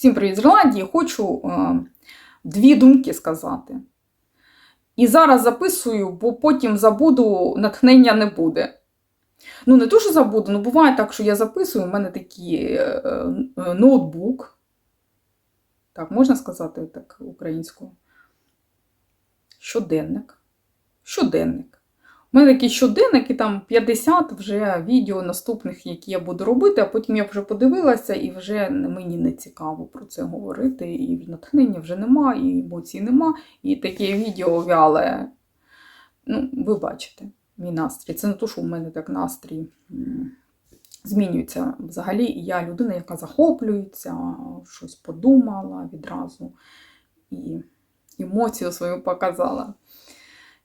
Всім привіт з Ірландії. Хочу е, дві думки сказати. І зараз записую, бо потім забуду, натхнення не буде. Ну, не то, що забуду, ну буває так, що я записую, у мене такий е, е, ноутбук. Так, можна сказати так українською? Щоденник. Щоденник. У мене такий щоденник, і там 50 вже відео наступних, які я буду робити, а потім я вже подивилася, і вже мені не цікаво про це говорити. І натхнення вже нема, і емоцій нема. І таке відео вяле. Ну, ви бачите, мій настрій. Це не то, що у мене так настрій змінюється взагалі. І я людина, яка захоплюється, щось подумала відразу і емоцію свою показала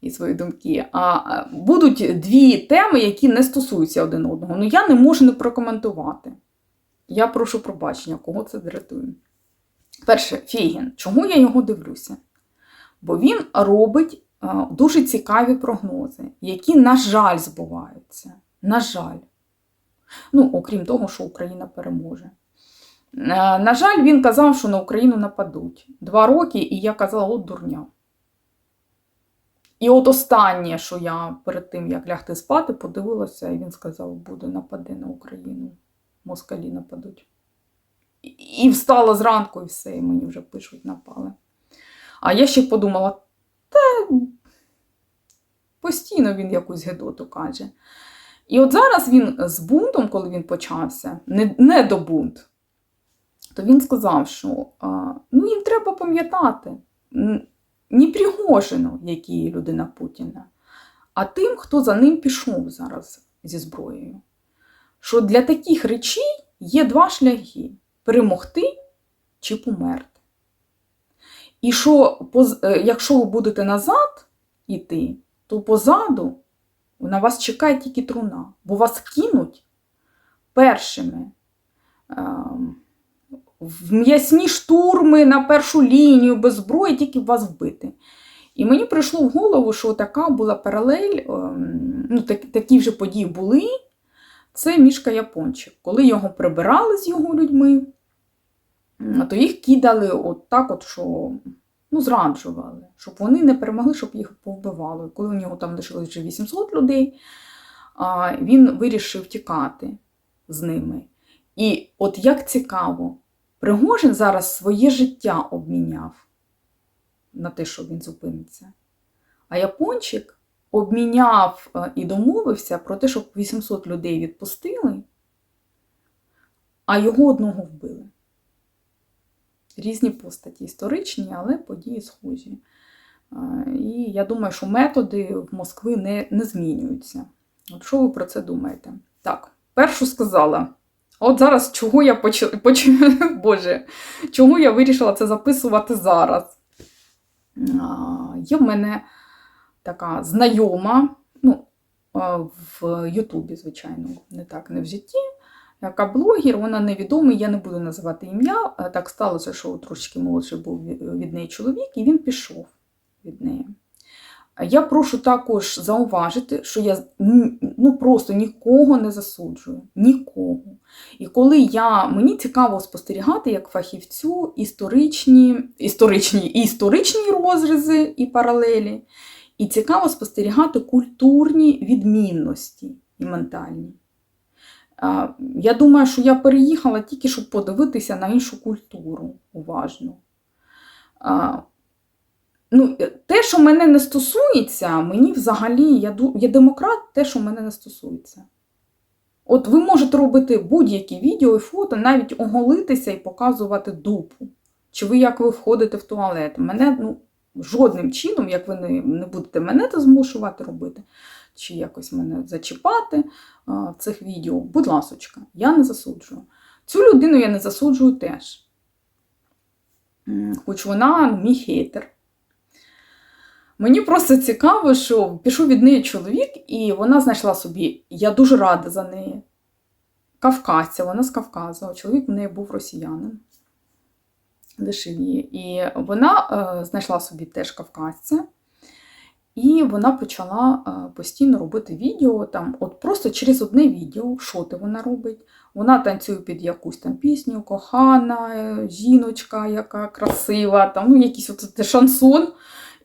і свої думки. А будуть дві теми, які не стосуються один одного. Ну я не можу не прокоментувати. Я прошу пробачення, кого це дратує. Перше, Фейгін. Чому я його дивлюся? Бо він робить е, дуже цікаві прогнози, які, на жаль, збуваються. На жаль. Ну, окрім того, що Україна переможе. Е, На жаль, він казав, що на Україну нападуть. Два роки, і я казала, от дурня. І от останнє, що я перед тим, як лягти спати, подивилася, і він сказав, буде напади на Україну. Москалі нападуть. І- встала зранку, і все, і мені вже пишуть, напали. А я ще подумала, та постійно він якусь гедоту каже. І от зараз він з бунтом, коли він почався, не, не до бунт, то він сказав, що а, ну, їм треба пам'ятати. Не Пригожину, який людина Путіна, а тим, хто за ним пішов зараз зі зброєю. Що для таких речей є два шляхи: перемогти чи померти. І що е, якщо ви будете назад йти, то позаду на вас чекає тільки труна, бо вас кинуть першими. В м'ясні штурми на першу лінію без зброї, тільки вас вбити. І мені прийшло в голову, що така була паралель, ем, ну, так, такі вже події були. Це мішка Япончик. Коли його прибирали з його людьми, то їх кидали от так, от, що ну, зраджували, щоб вони не перемогли, щоб їх повбивали. Коли у нього там лишилось вже 800 людей, він вирішив тікати з ними. І от як цікаво, Пригожин зараз своє життя обміняв на те, що він зупиниться. А Япончик обміняв е, і домовився про те, щоб 800 людей відпустили, а його одного вбили. Різні постаті історичні, але події схожі. Е, І я думаю, що методи в Москви не, не змінюються. От що ви про це думаєте? Так, першу сказала. От зараз чого я поч... Боже, чому я вирішила це записувати зараз? Є в мене така знайома, ну, в Ютубі, звичайно, не так, не в житті, яка блогер, вона невідомий, я не буду називати ім'я. Так сталося, що трошки молодший був від неї чоловік, і він пішов від неї. Я прошу також зауважити, що я ну, просто нікого не засуджую. Нікого. І коли я, мені цікаво спостерігати як фахівцю історичні, історичні, історичні розризи і паралелі, і цікаво спостерігати культурні відмінності і ментальні. Я думаю, що я переїхала тільки, щоб подивитися на іншу культуру уважно. Ну, те, що мене не стосується, мені взагалі, я, я демократ, те, що мене не стосується. От ви можете робити будь-які відео і фото, навіть оголитися і показувати дупу. Чи ви як ви входите в туалет. Мене ну, жодним чином, як ви не, не будете мене це змушувати робити, чи якось мене зачіпати а, в цих відео, будь ласочка, я не засуджую. Цю людину я не засуджую теж. Хоч вона ну, мій хейтер. Мені просто цікаво, що пішов від неї чоловік, і вона знайшла собі, я дуже рада за неї. Кавказця, вона з Кавказу, чоловік в неї був росіянин. Лишив її. І вона е, знайшла собі теж кавказця. І вона почала е, постійно робити відео, там, от просто через одне відео, що ти вона робить. Вона танцює під якусь там пісню, кохана, е, жіночка, яка красива, там, ну, якийсь от шансон.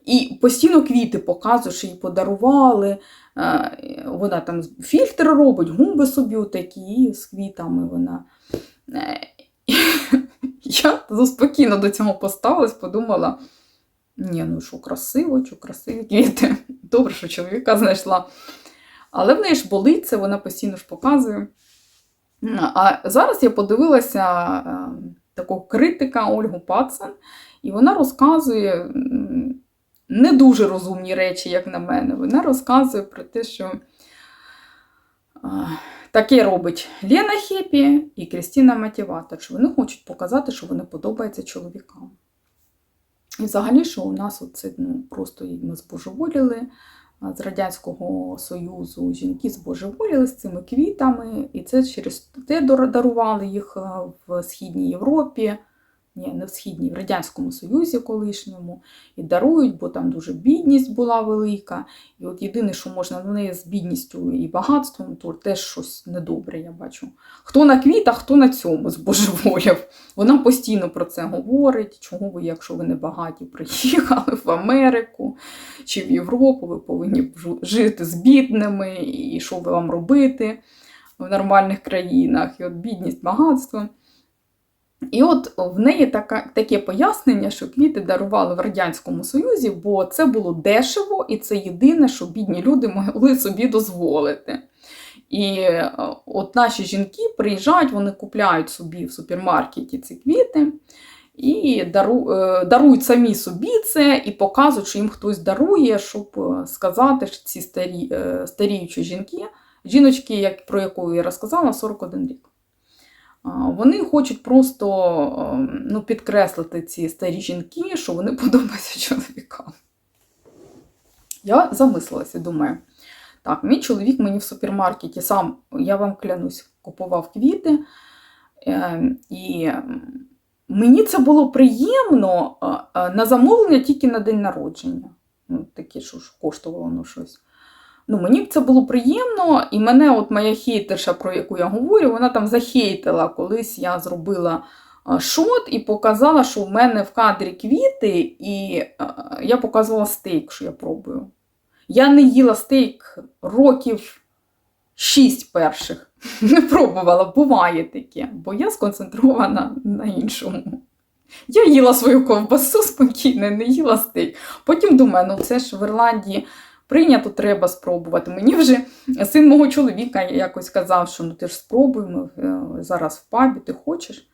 І постійно квіти показує, що їй подарували. Е, Вона там фільтр робить, губи собі отакі, і з квітами вона. Е, Я спокійно до цього поставилась, подумала. Ні, ну що красиво, що красиві квіти. Добре, що чоловіка знайшла. Але в неї ж болить це, вона постійно ж показує. А зараз я подивилася е, такого критика Ольгу Пацан, і вона розказує не дуже розумні речі, як на мене. Вона розказує про те, що таке робить Лена Хепі і Крістіна Матіватор, що вони хочуть показати, що вони подобаються чоловікам. І взагалі, що у нас оце ну, просто ми збожеволіли з Радянського Союзу жінки збожеволіли з цими квітами, і це через те дарували їх в Східній Європі, ні, не в Східній, в Радянському Союзі колишньому, і дарують, бо там дуже бідність була велика. І от єдине, що можна на неї з бідністю і багатством, то теж щось недобре, я бачу. Хто на квітах, хто на цьому збожеволів. Вона постійно про це говорить. Чого ви, якщо ви не багаті, приїхали в Америку чи в Європу, ви повинні жити з бідними, і що ви вам робити в нормальних країнах, і от бідність, багатство. І от в неї така, таке пояснення, що квіти дарували в Радянському Союзі, бо це було дешево, і це єдине, що бідні люди могли собі дозволити. І е, от наші жінки приїжджають, вони купляють собі в супермаркеті ці квіти і дару, е, дарують самі собі це і показують, що їм хтось дарує, щоб е, сказати, що ці старі, старіючі жінки, жіночки, як, про яку я розказала, 41 рік. Вони хочуть просто е, ну, підкреслити ці старі жінки, що вони подобаються чоловікам. Я замислилася, думаю, так, мій чоловік мені в супермаркеті сам, я вам клянусь, купував квіти. Е, і мені це було приємно е, на замовлення тільки на день народження. Ну, таке, що ж коштувало ну, щось. Ну, мені б це було приємно, і мене, от моя хейтерша, про яку я говорю, вона там захейтила, колись я зробила е, шот і показала, що в мене в кадрі квіти, і е, я показувала стейк, що я пробую. Я не їла стейк років шість перших. Не пробувала, буває таке, бо я сконцентрована на іншому. Я їла свою ковбасу спокійно, не їла стейк. Потім думаю, ну це ж в Ірландії прийнято, треба спробувати. Мені вже син мого чоловіка якось казав, що ну ти ж спробуй, ми е, зараз в пабі, ти хочеш?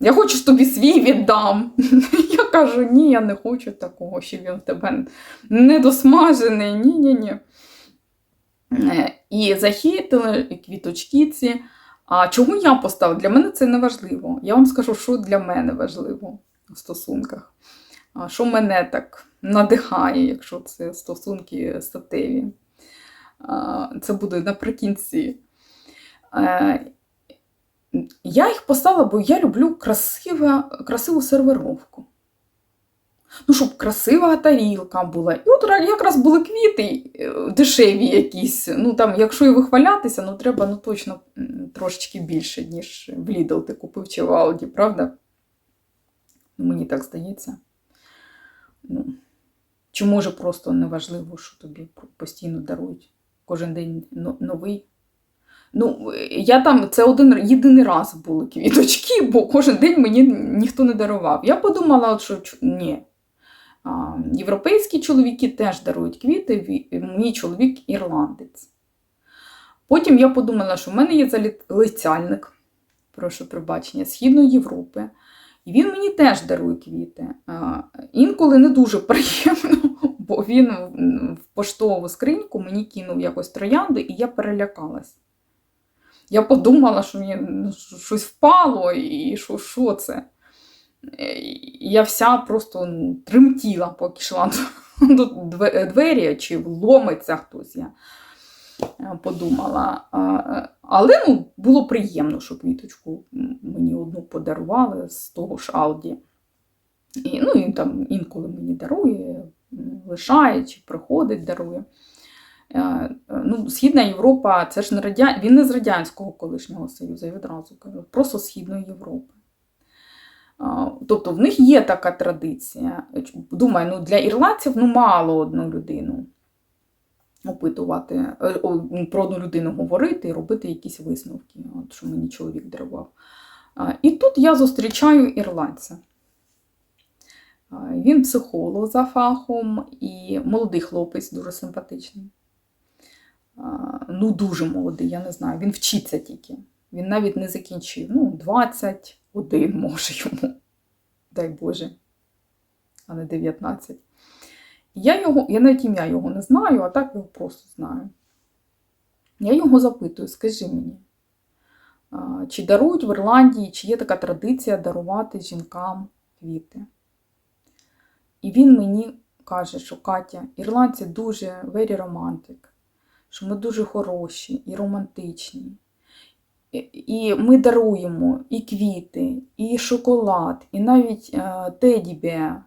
Я хочу, тобі свій віддам. Я кажу, ні, я не хочу такого, що він в тебе недосмажений. Ні-ні-ні. Е, І захейтили і квіточки ці. А чому я поставила? Для мене це не важливо. Я вам скажу, що для мене важливо в стосунках. Що мене так надихає, якщо це стосунки статеві. Це буде наприкінці. Е, Я їх поставила, бо я люблю красиве, красиву сервировку. Ну, щоб красива тарілка була. І от якраз були квіти е, дешеві якісь. Ну, там, якщо і вихвалятися, ну треба ну, точно трошечки більше, ніж в Lidl ти купив чи в Aldi, правда? Мені так здається. Ну, чи може просто неважливо, що тобі постійно дарують кожен день новий. Ну, я там, це один єдиний раз були квіточки, бо кожен день мені ніхто не дарував. Я подумала, що ні. Європейські чоловіки теж дарують квіти, мій чоловік ірландець. Потім я подумала, що в мене є залицяльник, прошу пробачення, Східної Європи. І він мені теж дарує квіти. Інколи не дуже приємно, бо він в- поштову скриньку мені кинув якось троянду, і я перелякалась. Я подумала, що мені ну, щось впало, і що, що це. Е, і Я вся просто ну, тремтіла, поки йшла до до две- двері, чи вломиться хтось. Я е, подумала. Е, Але ну, було приємно, що квіточку мені одну подарували з того ж Алді. І, ну, він там інколи мені дарує лишає чи приходить, дарує. Е, е, Ну, Східна Європа, це ж не радя... він не з Радянського колишнього Союзу, я відразу кажу, просто Східної Європи. Тобто в них є така традиція. Думаю, ну для ірландців ну, мало одну людину опитувати, е, про одну людину говорити і робити якісь висновки, от, що мені чоловік дарував. І тут я зустрічаю ірландця. Він психолог за фахом і молодий хлопець, дуже симпатичний. Ну, дуже молодий, я не знаю. Він вчиться тільки. Він навіть не закінчив. Ну, 21 може йому. Дай Боже, а не 19. Я, його, я навіть ім'я його не знаю, а так його просто знаю. Я його запитую, скажи мені, чи дарують в Ірландії, чи є така традиція дарувати жінкам квіти? І він мені каже, що Катя, ірландці дуже very romantic, що ми дуже хороші і романтичні. І- ми даруємо і квіти, і шоколад, і навіть е, теді-беа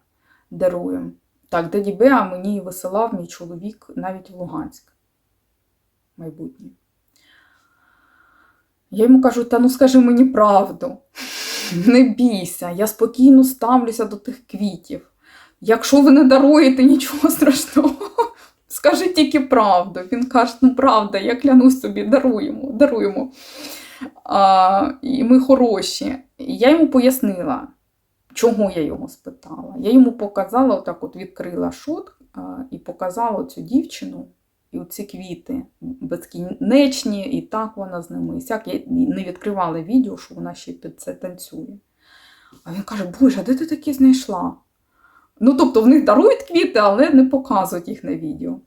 даруємо. Так, теді-беа мені висилав мій чоловік навіть в Луганськ майбутнє. Я йому кажу: та ну скажи мені правду, не бійся, я спокійно ставлюся до тих квітів. Якщо ви не даруєте нічого страшного, скажи тільки правду. Він каже, ну правда, я клянусь собі, даруємо, даруємо. А, і ми хороші. І я йому пояснила, чого я його спитала. Я йому показала, отак от відкрила шот і показала цю дівчину і оці квіти безкінечні, і так вона з ними. І сяк я не відкривала відео, що вона ще під це танцює. А він каже: Боже, а де ти такі знайшла? Ну, тобто, в них дарують квіти, але не показують їх на відео.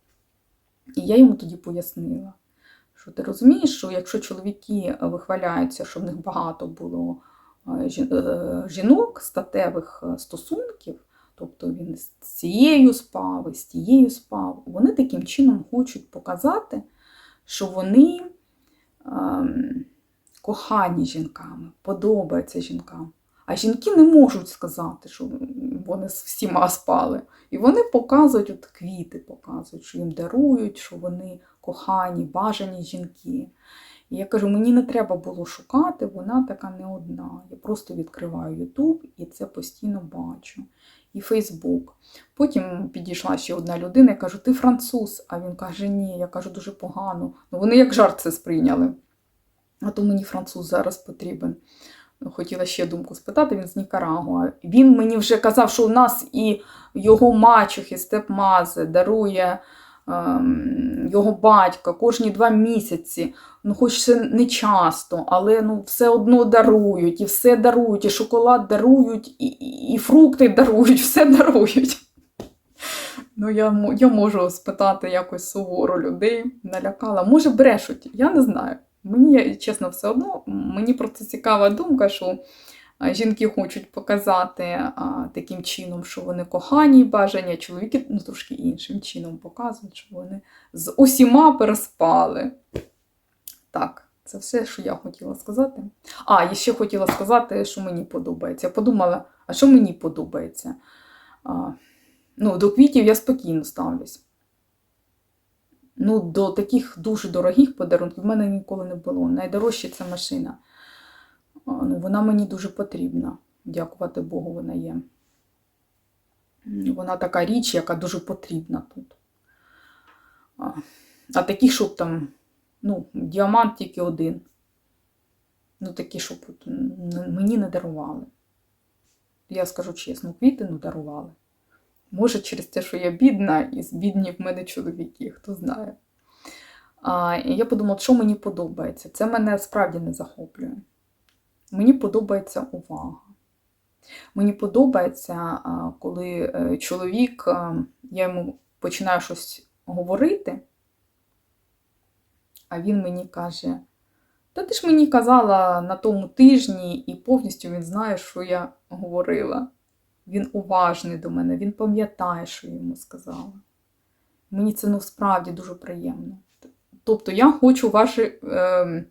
І я йому тоді пояснила, що ти розумієш, що якщо чоловіки вихваляються, що в них багато було жінок, статевих е, стосунків, тобто він з цією спав, з тією спав, вони таким чином хочуть показати, що вони ем, кохані жінками, подобаються жінкам. А жінки не можуть сказати, що вони з всіма спали. І вони показують, от квіти показують, що їм дарують, що вони кохані, бажані жінки. І я кажу, мені не треба було шукати, вона така не одна. Я просто відкриваю Ютуб і це постійно бачу. І Фейсбук. Потім підійшла ще одна людина, я кажу, ти француз. А він каже, ні, я кажу, дуже погано. Ну, вони як жарт це сприйняли. А то мені француз зараз потрібен. Ну, Хотіла ще думку спитати, він з Нікарагуа. Він мені вже казав, що у нас і його мачухи Степмази дарує його батька кожні два місяці. Ну, хоч це не часто, але ну, все одно дарують, і все дарують, і шоколад дарують, і, і, фрукти дарують, все дарують. Ну, я, я можу спитати якось суворо людей, налякала. Може, брешуть, я не знаю. Мені, чесно, все одно, мені просто цікава думка, що жінки хочуть показати а, таким чином, що вони кохані і бажані, а чоловіки ну, трошки іншим чином показують, що вони з усіма переспали. Так, це все, що я хотіла сказати. А, і ще хотіла сказати, що мені подобається. Я подумала, а що мені подобається? А, ну, до квітів я спокійно ставлюсь. Ну, до таких дуже дорогих подарунків в мене ніколи не було. Найдорожче це машина. Ну, вона мені дуже потрібна. Дякувати Богу, вона є. Вона така річ, яка дуже потрібна тут. А, такі, щоб там, ну, діамант тільки один. Ну, такі, щоб мені не дарували. Я скажу чесно, квіти не дарували. Може, через те, що я бідна, і з бідні в мене чоловіки, хто знає. А, і я подумала, що мені подобається. Це мене справді не захоплює. Мені подобається увага. Мені подобається, коли е, чоловік, я йому починаю щось говорити, а він мені каже: Та ти ж мені казала на тому тижні, і повністю він знає, що я говорила. Він уважний до мене, він пам'ятає, що я йому сказала. Мені це насправді дуже приємно. Тобто я хочу ваші е,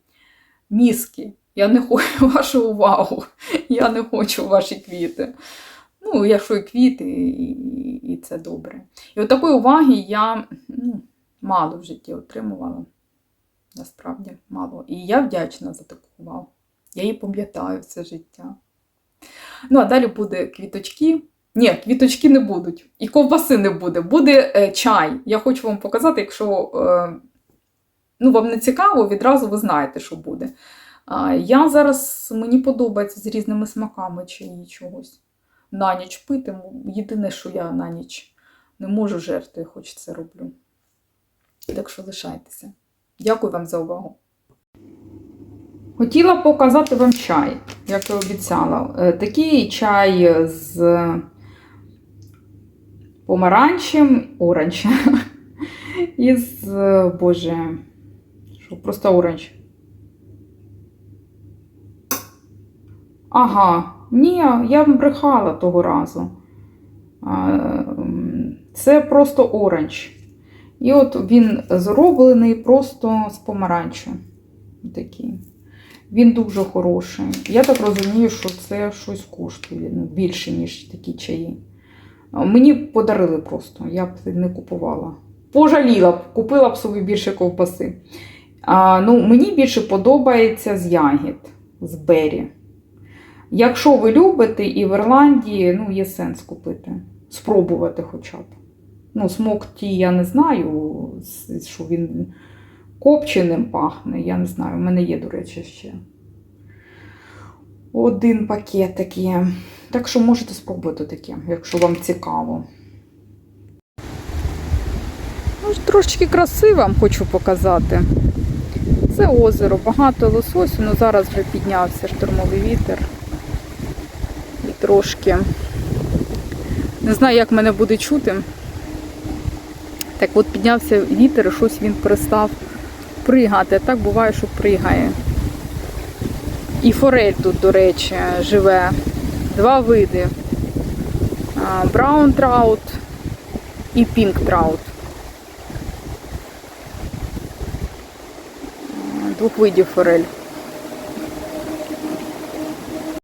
мізки, я не хочу вашу увагу, я не хочу ваші квіти. Ну, якщо і квіти, і, це добре. І от такої уваги я ну, мало в житті отримувала. Насправді мало. І я вдячна за таку увагу. Я її пам'ятаю все життя. Ну, а далі буде квіточки. Ні, квіточки не будуть. І ковбаси не буде. Буде е, чай. Я хочу вам показати, якщо е, ну, вам не цікаво, відразу ви знаєте, що буде. Я зараз мені подобається з різними смаками чаї чогось. На ніч пити. Єдине, що я на ніч не можу жерти, хоч це роблю. Так що лишайтеся. Дякую вам за увагу. Хотіла показати вам чай, як і обіцяла. Е, Такий чай з помаранчем, оранжем. І з, боже, що, просто оранж. Ага, ні, я брехала того разу. Це просто оранж. І от він зроблений просто з помаранчем. Такий. Він дуже хороший. Я так розумію, що це щось коштує ну, більше, ніж такі чаї. Мені подарили просто, я б не купувала. Пожаліла б, купила б собі більше ковбаси. А, ну, мені більше подобається з ягід, з бері. Якщо ви любите і в Ірландії, ну, є сенс купити. Спробувати хоча б. Ну, смок ті я не знаю, що він копченим пахне, я не знаю. У мене є, до речі, ще. Один пакетик є. Так що можете спробувати таке, якщо вам цікаво. Ну, трошечки краси вам хочу показати. Це озеро, багато лососю, ну зараз вже піднявся штурмовий вітер. Трошки. Не знаю, як мене буде чути. Так от піднявся вітер, щось він перестав пригати. Так буває, що пригає. І форель тут, до речі, живе. Два види. Браун траут і пінк траут. Двох видів форель.